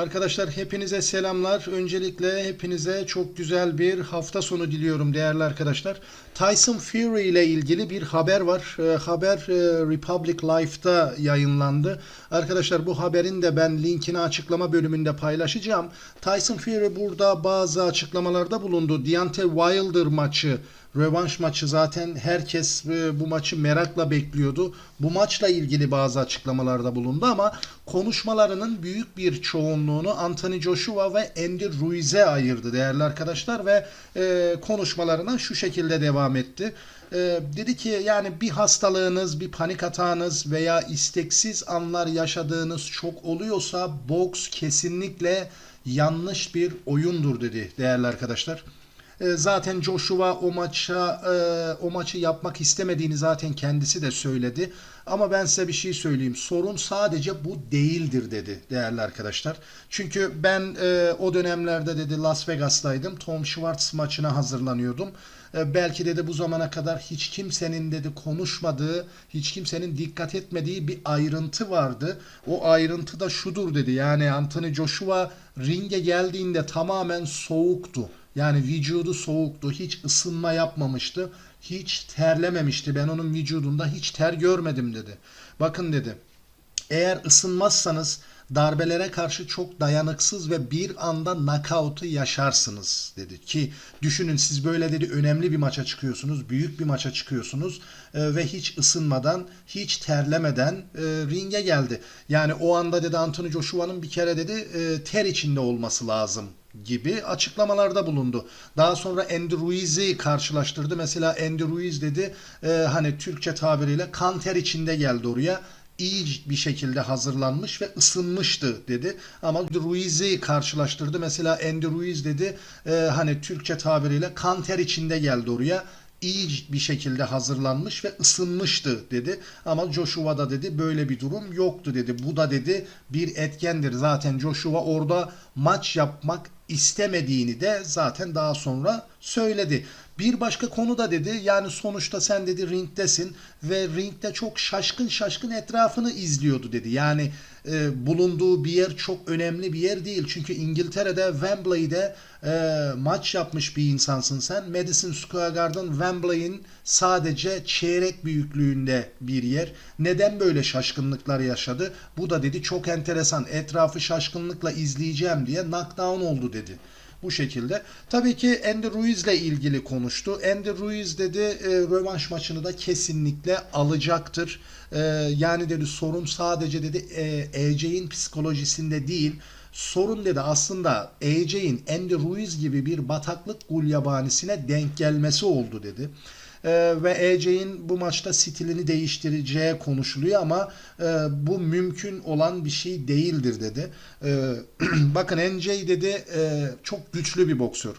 Arkadaşlar hepinize selamlar. Öncelikle hepinize çok güzel bir hafta sonu diliyorum değerli arkadaşlar. Tyson Fury ile ilgili bir haber var. Ee, haber e, Republic Life'da yayınlandı. Arkadaşlar bu haberin de ben linkini açıklama bölümünde paylaşacağım. Tyson Fury burada bazı açıklamalarda bulundu. Deontay Wilder maçı Rövanş maçı zaten herkes e, bu maçı merakla bekliyordu. Bu maçla ilgili bazı açıklamalarda bulundu ama konuşmalarının büyük bir çoğunluğunu Anthony Joshua ve Andy Ruiz'e ayırdı değerli arkadaşlar ve e, konuşmalarına şu şekilde devam etti. E, dedi ki yani bir hastalığınız, bir panik atağınız veya isteksiz anlar yaşadığınız çok oluyorsa boks kesinlikle yanlış bir oyundur dedi değerli arkadaşlar. E, Zaten Joshua o maça e, o maçı yapmak istemediğini zaten kendisi de söyledi. Ama ben size bir şey söyleyeyim. Sorun sadece bu değildir dedi değerli arkadaşlar. Çünkü ben e, o dönemlerde dedi Las Vegas'taydım. Tom Schwartz maçına hazırlanıyordum. E, belki dedi bu zamana kadar hiç kimsenin dedi konuşmadığı, hiç kimsenin dikkat etmediği bir ayrıntı vardı. O ayrıntı da şudur dedi. Yani Anthony Joshua ringe geldiğinde tamamen soğuktu. Yani vücudu soğuktu. Hiç ısınma yapmamıştı. Hiç terlememişti. Ben onun vücudunda hiç ter görmedim dedi. Bakın dedi. Eğer ısınmazsanız darbelere karşı çok dayanıksız ve bir anda knockout'u yaşarsınız dedi ki düşünün siz böyle dedi önemli bir maça çıkıyorsunuz büyük bir maça çıkıyorsunuz e, ve hiç ısınmadan hiç terlemeden e, ringe geldi yani o anda dedi Anthony Joshua'nın bir kere dedi e, ter içinde olması lazım gibi açıklamalarda bulundu. Daha sonra Andy Ruiz'i karşılaştırdı. Mesela Andy Ruiz dedi e, hani Türkçe tabiriyle kan ter içinde geldi oraya iyi bir şekilde hazırlanmış ve ısınmıştı dedi. Ama Ruiz'i karşılaştırdı. Mesela Andy Ruiz dedi e, hani Türkçe tabiriyle kan ter içinde geldi oraya iyi bir şekilde hazırlanmış ve ısınmıştı dedi. Ama Joshua'da dedi böyle bir durum yoktu dedi. Bu da dedi bir etkendir. Zaten Joshua orada maç yapmak istemediğini de zaten daha sonra söyledi. Bir başka konu da dedi yani sonuçta sen dedi ringdesin ve ringde çok şaşkın şaşkın etrafını izliyordu dedi. Yani e, bulunduğu bir yer çok önemli bir yer değil. Çünkü İngiltere'de Wembley'de e, maç yapmış bir insansın sen. Madison Square Garden Wembley'in sadece çeyrek büyüklüğünde bir yer. Neden böyle şaşkınlıklar yaşadı? Bu da dedi çok enteresan. Etrafı şaşkınlıkla izleyeceğim diye knockdown oldu dedi bu şekilde. Tabii ki Andy Ruiz ile ilgili konuştu. Andy Ruiz dedi e, rövanş maçını da kesinlikle alacaktır. E, yani dedi sorun sadece dedi e, AJ'in psikolojisinde değil. Sorun dedi aslında AJ'in Andy Ruiz gibi bir bataklık gulyabanisine denk gelmesi oldu dedi. Ee, ve AJ'in bu maçta stilini değiştireceği konuşuluyor ama e, bu mümkün olan bir şey değildir dedi. Ee, bakın NJ dedi e, çok güçlü bir boksör.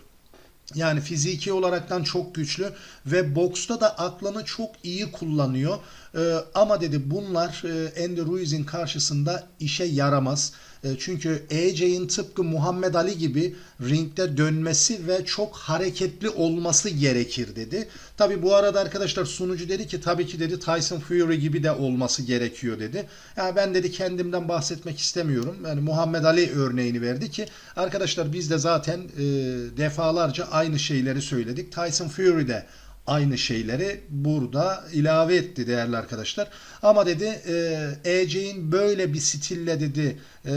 Yani fiziki olaraktan çok güçlü ve boksta da aklını çok iyi kullanıyor. Ee, ama dedi bunlar e, Andy Ruiz'in karşısında işe yaramaz. E, çünkü AJ'in tıpkı Muhammed Ali gibi ringde dönmesi ve çok hareketli olması gerekir dedi. Tabi bu arada arkadaşlar sunucu dedi ki tabii ki dedi Tyson Fury gibi de olması gerekiyor dedi. Yani ben dedi kendimden bahsetmek istemiyorum. Yani Muhammed Ali örneğini verdi ki arkadaşlar biz de zaten e, defalarca aynı şeyleri söyledik. Tyson Fury de aynı şeyleri burada ilave etti değerli arkadaşlar. Ama dedi e, AJ'in böyle bir stille dedi e,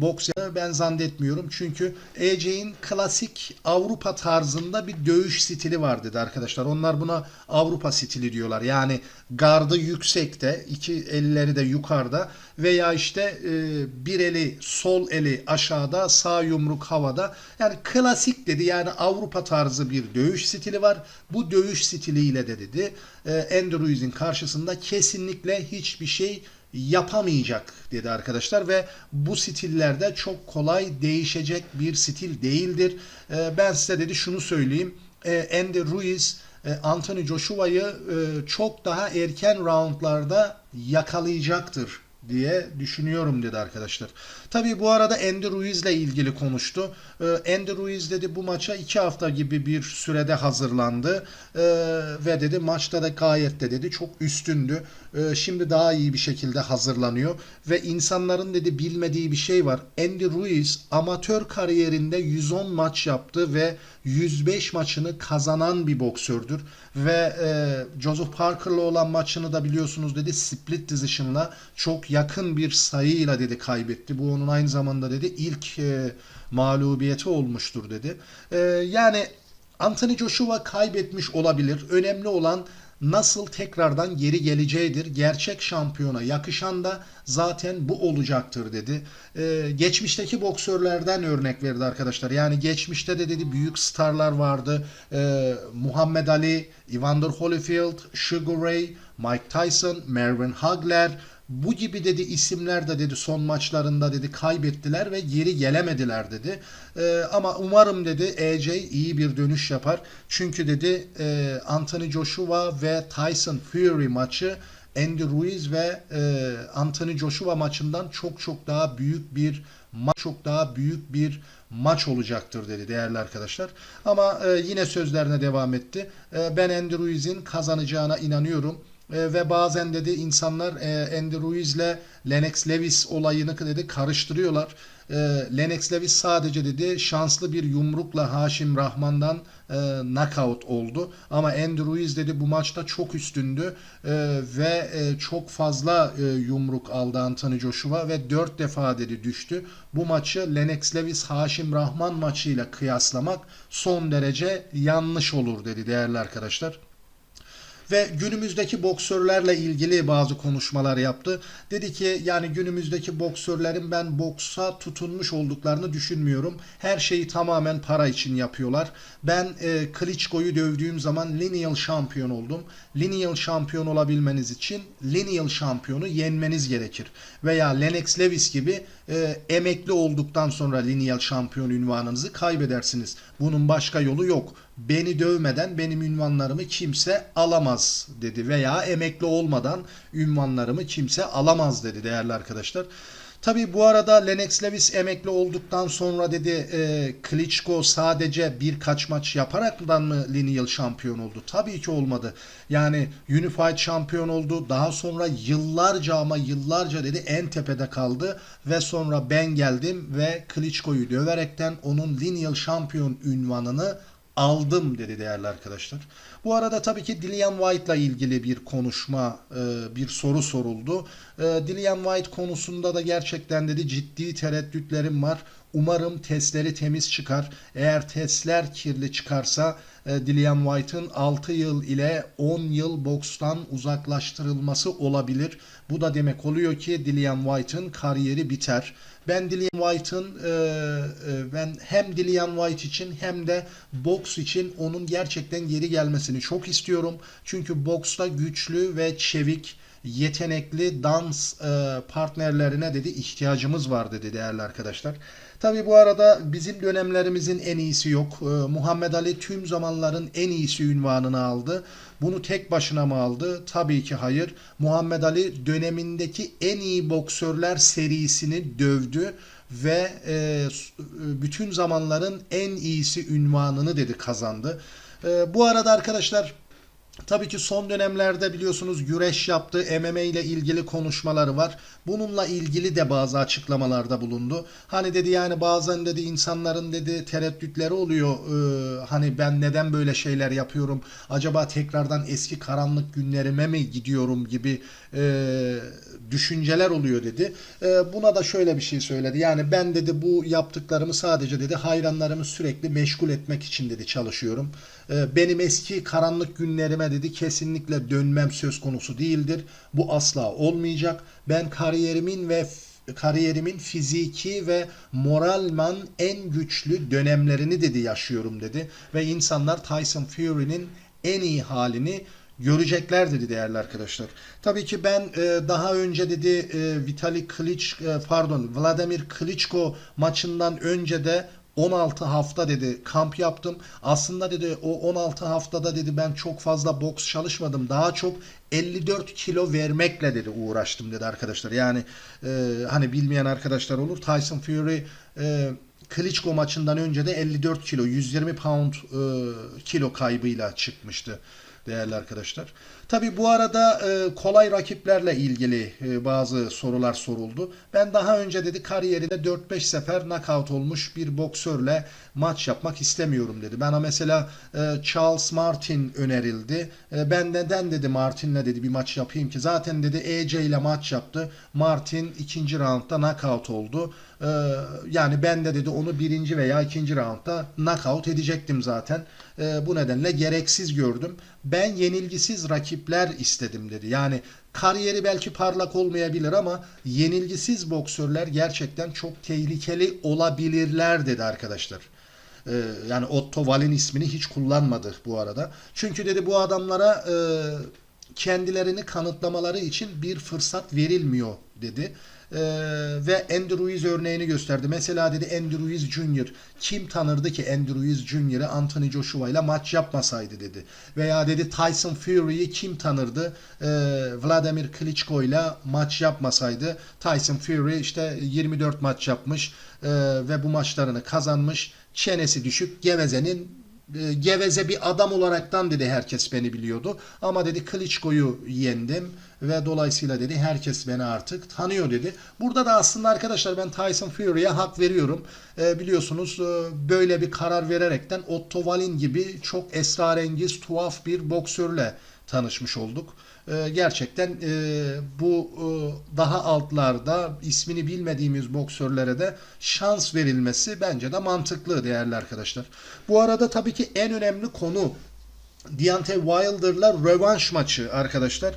boks ben zannetmiyorum. Çünkü AJ'in klasik Avrupa tarzında bir dövüş stili var dedi arkadaşlar. Onlar buna Avrupa stili diyorlar. Yani gardı yüksekte, iki elleri de yukarıda veya işte e, bir eli sol eli aşağıda, sağ yumruk havada. Yani klasik dedi. Yani Avrupa tarzı bir dövüş stili var. Bu dövüş stiliyle de dedi e, Andy Ruiz'in karşısında kesinlikle hiçbir şey yapamayacak dedi arkadaşlar ve bu stillerde çok kolay değişecek bir stil değildir. E, ben size dedi şunu söyleyeyim. E, Andy Ruiz e, Anthony Joshua'yı e, çok daha erken roundlarda yakalayacaktır diye düşünüyorum dedi arkadaşlar. Tabii bu arada Andy Ruiz ile ilgili konuştu. Ee, Andy Ruiz dedi bu maça iki hafta gibi bir sürede hazırlandı. Ee, ve dedi maçta da gayet de dedi çok üstündü. Ee, Şimdi daha iyi bir şekilde hazırlanıyor ve insanların dedi bilmediği bir şey var. Andy Ruiz amatör kariyerinde 110 maç yaptı ve 105 maçını kazanan bir boksördür ve e, Joseph Parker'la olan maçını da biliyorsunuz dedi split decision'la çok yakın bir sayıyla dedi kaybetti. Bu onun aynı zamanda dedi ilk e, mağlubiyeti olmuştur dedi. E, yani Anthony Joshua kaybetmiş olabilir. Önemli olan nasıl tekrardan geri geleceğidir. Gerçek şampiyona yakışan da zaten bu olacaktır dedi. Ee, geçmişteki boksörlerden örnek verdi arkadaşlar. Yani geçmişte de dedi büyük starlar vardı. Ee, Muhammed Ali, Evander Holyfield, Sugar Ray, Mike Tyson, Mervyn Hagler, bu gibi dedi isimler de dedi son maçlarında dedi kaybettiler ve geri gelemediler dedi. Ee, ama umarım dedi AJ iyi bir dönüş yapar. Çünkü dedi e, Anthony Joshua ve Tyson Fury maçı Andy Ruiz ve e, Anthony Joshua maçından çok çok daha büyük bir maç çok daha büyük bir maç olacaktır dedi değerli arkadaşlar. Ama e, yine sözlerine devam etti. E, ben Andy Ruiz'in kazanacağına inanıyorum. E, ve bazen dedi insanlar e, Andy Ruiz'le Lennox Lewis olayını dedi karıştırıyorlar. E, Lennox Lewis sadece dedi şanslı bir yumrukla Haşim Rahman'dan e, knockout oldu. Ama Andy Ruiz dedi bu maçta çok üstündü e, ve e, çok fazla e, yumruk aldı Anthony Joshua ve 4 defa dedi düştü. Bu maçı Lennox Lewis Haşim Rahman maçıyla kıyaslamak son derece yanlış olur dedi değerli arkadaşlar ve günümüzdeki boksörlerle ilgili bazı konuşmalar yaptı. Dedi ki yani günümüzdeki boksörlerin ben boksa tutunmuş olduklarını düşünmüyorum. Her şeyi tamamen para için yapıyorlar. Ben e, Klitschko'yu dövdüğüm zaman lineal şampiyon oldum. Lineal şampiyon olabilmeniz için lineal şampiyonu yenmeniz gerekir. Veya Lennox Lewis gibi e, emekli olduktan sonra lineal şampiyon ünvanınızı kaybedersiniz. Bunun başka yolu yok. Beni dövmeden benim ünvanlarımı kimse alamaz dedi veya emekli olmadan ünvanlarımı kimse alamaz dedi değerli arkadaşlar. Tabi bu arada Lennox Lewis emekli olduktan sonra dedi e, Klitschko sadece birkaç maç yaparaktan mı lineal şampiyon oldu? Tabii ki olmadı. Yani Unified şampiyon oldu. Daha sonra yıllarca ama yıllarca dedi en tepede kaldı ve sonra ben geldim ve Klitschko'yu döverekten onun lineal şampiyon ünvanını aldım dedi değerli arkadaşlar. Bu arada tabii ki Dillian White'la ilgili bir konuşma, e, bir soru soruldu. E, Dillian White konusunda da gerçekten dedi ciddi tereddütlerim var. Umarım testleri temiz çıkar. Eğer testler kirli çıkarsa e, Dillian White'ın 6 yıl ile 10 yıl bokstan uzaklaştırılması olabilir. Bu da demek oluyor ki Dillian White'ın kariyeri biter. Ben Dillian White'ın e, e, ben hem Dillian White için hem de boks için onun gerçekten geri gelmesini çok istiyorum. Çünkü boksta güçlü ve çevik yetenekli dans partnerlerine dedi ihtiyacımız var dedi değerli arkadaşlar. Tabi bu arada bizim dönemlerimizin en iyisi yok. E, Muhammed Ali tüm zamanların en iyisi ünvanını aldı. Bunu tek başına mı aldı? Tabii ki hayır. Muhammed Ali dönemindeki en iyi boksörler serisini dövdü ve e, bütün zamanların en iyisi ünvanını dedi kazandı. E, bu arada arkadaşlar Tabii ki son dönemlerde biliyorsunuz güreş yaptı, MMA ile ilgili konuşmaları var. Bununla ilgili de bazı açıklamalarda bulundu. Hani dedi yani bazen dedi insanların dedi tereddütleri oluyor. Ee, hani ben neden böyle şeyler yapıyorum? Acaba tekrardan eski karanlık günlerime mi gidiyorum gibi e, düşünceler oluyor dedi. E, buna da şöyle bir şey söyledi. Yani ben dedi bu yaptıklarımı sadece dedi hayranlarımı sürekli meşgul etmek için dedi çalışıyorum. E, benim eski karanlık günlerime dedi kesinlikle dönmem söz konusu değildir. Bu asla olmayacak. Ben kariyerimin ve kariyerimin fiziki ve moralman en güçlü dönemlerini dedi yaşıyorum dedi ve insanlar Tyson Fury'nin en iyi halini görecekler dedi değerli arkadaşlar. Tabii ki ben e, daha önce dedi e, Vitali Klitsch e, pardon Vladimir Klitschko maçından önce de 16 hafta dedi kamp yaptım. Aslında dedi o 16 haftada dedi ben çok fazla boks çalışmadım. Daha çok 54 kilo vermekle dedi uğraştım dedi arkadaşlar. Yani e, hani bilmeyen arkadaşlar olur. Tyson Fury e, Klitschko maçından önce de 54 kilo 120 pound e, kilo kaybıyla çıkmıştı. değerli arkadaşlar. Tabi bu arada e, kolay rakiplerle ilgili e, bazı sorular soruldu. Ben daha önce dedi kariyerinde 4-5 sefer knockout olmuş bir boksörle maç yapmak istemiyorum dedi. Bana mesela e, Charles Martin önerildi. Ben neden dedi Martin'le dedi bir maç yapayım ki. Zaten dedi AJ ile maç yaptı. Martin ikinci roundda knockout oldu. Yani ben de dedi onu birinci veya ikinci roundda knockout edecektim zaten. Bu nedenle gereksiz gördüm. Ben yenilgisiz rakipler istedim dedi. Yani kariyeri belki parlak olmayabilir ama yenilgisiz boksörler gerçekten çok tehlikeli olabilirler dedi arkadaşlar. Ee, yani Otto Wallin ismini hiç kullanmadı bu arada. Çünkü dedi bu adamlara e, kendilerini kanıtlamaları için bir fırsat verilmiyor dedi. Ee, ve Andy Ruiz örneğini gösterdi. Mesela dedi Andy Ruiz Jr. kim tanırdı ki Andy Ruiz Jr.'ı Anthony Joshua ile maç yapmasaydı dedi. Veya dedi Tyson Fury'yi kim tanırdı Ee, Vladimir Klitschko ile maç yapmasaydı. Tyson Fury işte 24 maç yapmış ee, ve bu maçlarını kazanmış. Çenesi düşük gevezenin e, geveze bir adam olaraktan dedi herkes beni biliyordu. Ama dedi Klitschko'yu yendim ve dolayısıyla dedi herkes beni artık tanıyor dedi. Burada da aslında arkadaşlar ben Tyson Fury'ye hak veriyorum. E, biliyorsunuz e, böyle bir karar vererekten Otto Wallin gibi çok esrarengiz, tuhaf bir boksörle tanışmış olduk. E, gerçekten e, bu e, daha altlarda ismini bilmediğimiz boksörlere de şans verilmesi bence de mantıklı değerli arkadaşlar. Bu arada tabii ki en önemli konu Deontay Wilder'la rövanş maçı arkadaşlar.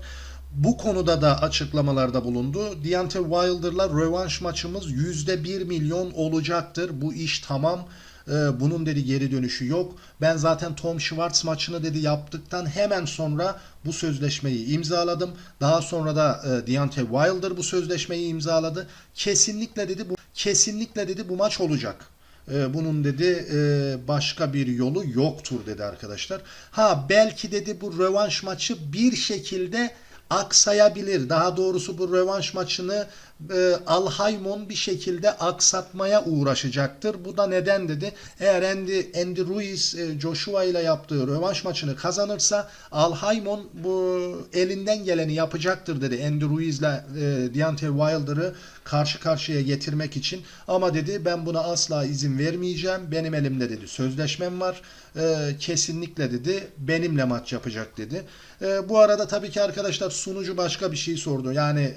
Bu konuda da açıklamalarda bulundu. Deontay Wilder'la rövanş maçımız %1 milyon olacaktır. Bu iş tamam. Ee, bunun dedi geri dönüşü yok. Ben zaten Tom Schwartz maçını dedi yaptıktan hemen sonra bu sözleşmeyi imzaladım. Daha sonra da e, Deontay Wilder bu sözleşmeyi imzaladı. Kesinlikle dedi bu kesinlikle dedi bu maç olacak. Ee, Bunun dedi e, başka bir yolu yoktur dedi arkadaşlar. Ha belki dedi bu rövanş maçı bir şekilde aksayabilir. Daha doğrusu bu rövanş maçını e, Alhaymon bir şekilde aksatmaya uğraşacaktır. Bu da neden dedi? Eğer Andy, Andy Ruiz e, Joshua ile yaptığı rövanş maçını kazanırsa Alhaymon bu elinden geleni yapacaktır dedi. Andy Ruiz ile e, Deontay Wilder'ı karşı karşıya getirmek için. Ama dedi ben buna asla izin vermeyeceğim. Benim elimde dedi sözleşmem var. E, kesinlikle dedi benimle maç yapacak dedi. E, bu arada tabii ki arkadaşlar sunucu başka bir şey sordu. Yani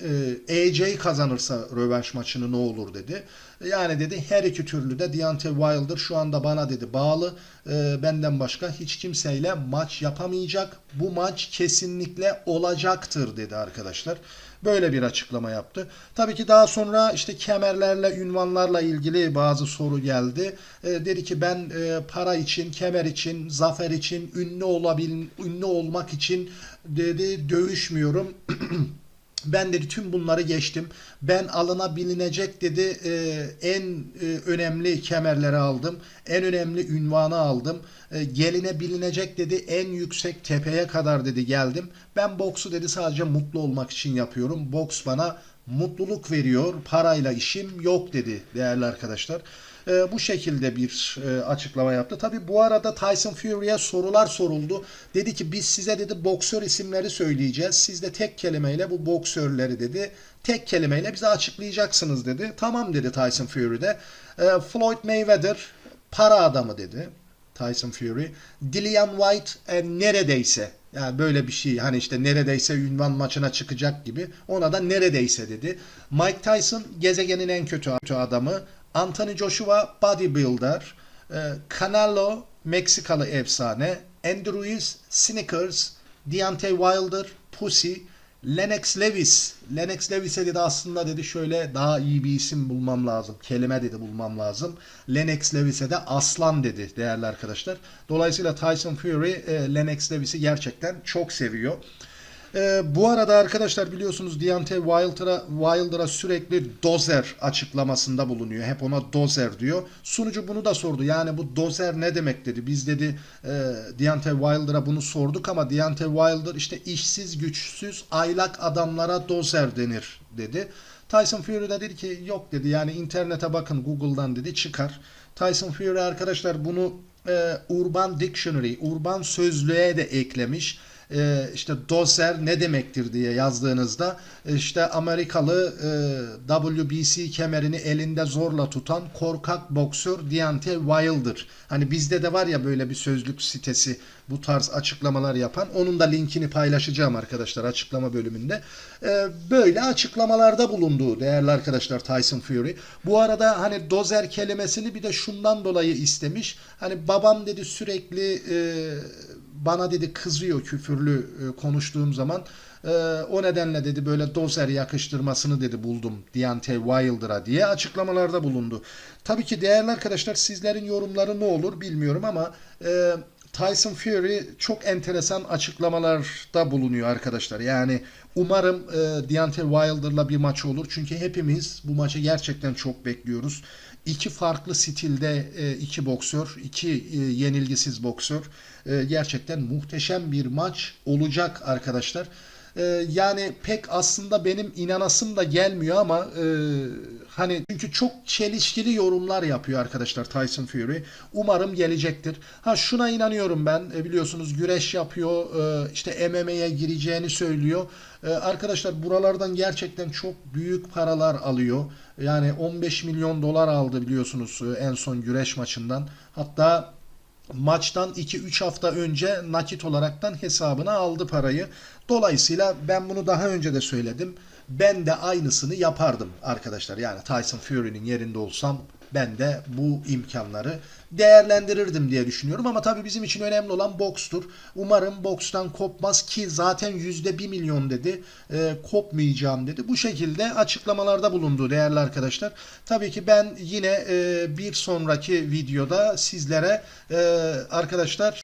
e, AJ kazanırsa rövanş maçını ne olur dedi. Yani dedi her iki türlü de Deontay Wilder şu anda bana dedi bağlı. E, benden başka hiç kimseyle maç yapamayacak. Bu maç kesinlikle olacaktır dedi arkadaşlar. Böyle bir açıklama yaptı. Tabii ki daha sonra işte kemerlerle, ünvanlarla ilgili bazı soru geldi. E, dedi ki ben e, para için, kemer için, zafer için, ünlü olabil, ünlü olmak için dedi dövüşmüyorum. Ben dedi tüm bunları geçtim. Ben alınabilinecek dedi e, en e, önemli kemerleri aldım. En önemli ünvanı aldım. E, geline bilinecek dedi en yüksek tepeye kadar dedi geldim. Ben boksu dedi sadece mutlu olmak için yapıyorum. Boks bana mutluluk veriyor. Parayla işim yok dedi değerli arkadaşlar. E, bu şekilde bir e, açıklama yaptı. Tabi bu arada Tyson Fury'e sorular soruldu. Dedi ki biz size dedi boksör isimleri söyleyeceğiz. Siz de tek kelimeyle bu boksörleri dedi tek kelimeyle bize açıklayacaksınız dedi. Tamam dedi Tyson Fury de. E, Floyd Mayweather para adamı dedi. Tyson Fury. Dillian White e, neredeyse yani böyle bir şey hani işte neredeyse ünvan maçına çıkacak gibi ona da neredeyse dedi. Mike Tyson gezegenin en kötü adamı. Anthony Joshua bodybuilder. E, Canelo Meksikalı efsane. Andy Ruiz Snickers. Deontay Wilder Pussy. Lennox Lewis. Lennox Lewis'e dedi aslında dedi şöyle daha iyi bir isim bulmam lazım. Kelime dedi bulmam lazım. Lennox Lewis'e de aslan dedi değerli arkadaşlar. Dolayısıyla Tyson Fury e, Lennox Lewis'i gerçekten çok seviyor. E, bu arada arkadaşlar biliyorsunuz Deontay Wilder'a Wilder'a sürekli dozer açıklamasında bulunuyor. Hep ona dozer diyor. Sunucu bunu da sordu. Yani bu dozer ne demek dedi. Biz dedi e, Deontay Wilder'a bunu sorduk ama Deontay Wilder işte işsiz güçsüz aylak adamlara dozer denir dedi. Tyson Fury de dedi ki yok dedi. Yani internete bakın Google'dan dedi çıkar. Tyson Fury arkadaşlar bunu e, Urban Dictionary, Urban Sözlüğe de eklemiş. E, işte dozer ne demektir diye yazdığınızda e, işte Amerikalı e, WBC kemerini elinde zorla tutan korkak boksör Deontay Wilder. Hani bizde de var ya böyle bir sözlük sitesi bu tarz açıklamalar yapan. Onun da linkini paylaşacağım arkadaşlar açıklama bölümünde. E, böyle açıklamalarda bulundu değerli arkadaşlar Tyson Fury. Bu arada hani dozer kelimesini bir de şundan dolayı istemiş. Hani babam dedi sürekli e, bana dedi kızıyor küfürlü e, konuştuğum zaman. E, o nedenle dedi böyle dozer yakıştırmasını dedi buldum Deontay Wilder'a diye açıklamalarda bulundu. Tabii ki değerli arkadaşlar sizlerin yorumları ne olur bilmiyorum ama e, Tyson Fury çok enteresan açıklamalarda bulunuyor arkadaşlar. Yani umarım e, Deontay Wilder'la bir maç olur. Çünkü hepimiz bu maçı gerçekten çok bekliyoruz. İki farklı stilde e, iki boksör, iki e, yenilgisiz boksör. E, gerçekten muhteşem bir maç olacak arkadaşlar. E, yani pek aslında benim inanasım da gelmiyor ama e, hani çünkü çok çelişkili yorumlar yapıyor arkadaşlar Tyson Fury. Umarım gelecektir. Ha şuna inanıyorum ben. E, biliyorsunuz güreş yapıyor. E, işte MMA'ye gireceğini söylüyor. E, arkadaşlar buralardan gerçekten çok büyük paralar alıyor. Yani 15 milyon dolar aldı biliyorsunuz e, en son güreş maçından. Hatta maçtan 2-3 hafta önce nakit olaraktan hesabına aldı parayı. Dolayısıyla ben bunu daha önce de söyledim. Ben de aynısını yapardım arkadaşlar. Yani Tyson Fury'nin yerinde olsam ben de bu imkanları değerlendirirdim diye düşünüyorum. Ama tabii bizim için önemli olan bokstur. Umarım bokstan kopmaz ki zaten yüzde bir milyon dedi. E, kopmayacağım dedi. Bu şekilde açıklamalarda bulundu değerli arkadaşlar. Tabii ki ben yine e, bir sonraki videoda sizlere e, arkadaşlar